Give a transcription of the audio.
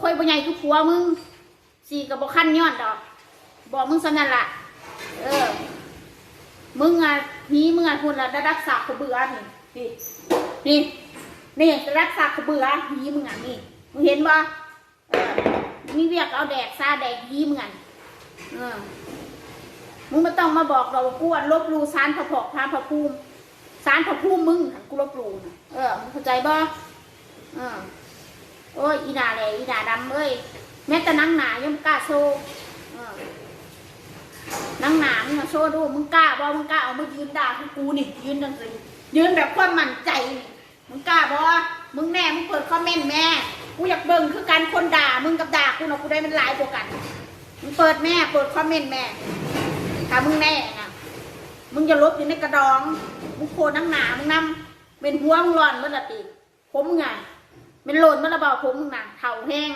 ค่อยบ่ใหญ่คือผัวมึงสี่กับบ่คันยอนดอก บอกมึงสนั่นละเออ มึงอะนี้มึงอะคุณละได้รักษาขบเบื่อนี่นี่นี่นี่รักษาขบเบื่อนี้มึงอะนี่มึงเห็นบ่เออมีเวียกเอาแดกซาแดกยีมึงอะเออมึงไม่ต้องมาบอกเราว่ากูอะลบลูสารพระพอกพระพระภูมิสารพระภูมิมึงหันกูลบลูเออเข้าใจบ่เออโอ้ยอีด่าเลยอีด่าดำเอ้ยแม้แต่นังหนายังกล้าโซเออนังหนามึงมาโชว์ดูมึงกล้าบอมึงกล้าเอามายืนด่าพกกูนี่ยืนจังสิยืนแบบความมั่นใจนี่มึงกล้าบอมึงแน่มึงเปิดคอมเมนต์แม่กูอยากเบิ่งคือการคนด่ามึงกับด่ากูเนาะกูได้มันหลายกว่ากันมึงเปิดแม่เปิดคอมเมนต์แม่ถ้ามึงแน่นะมึงจะลบอยู่ในกระดองมึงโคนังหนามึงนำเป็นหัวมึงร้อนเมื่อละตีผมไง เป็นโหลนมันระเบาผมมึงน่ะเข่าแห้ง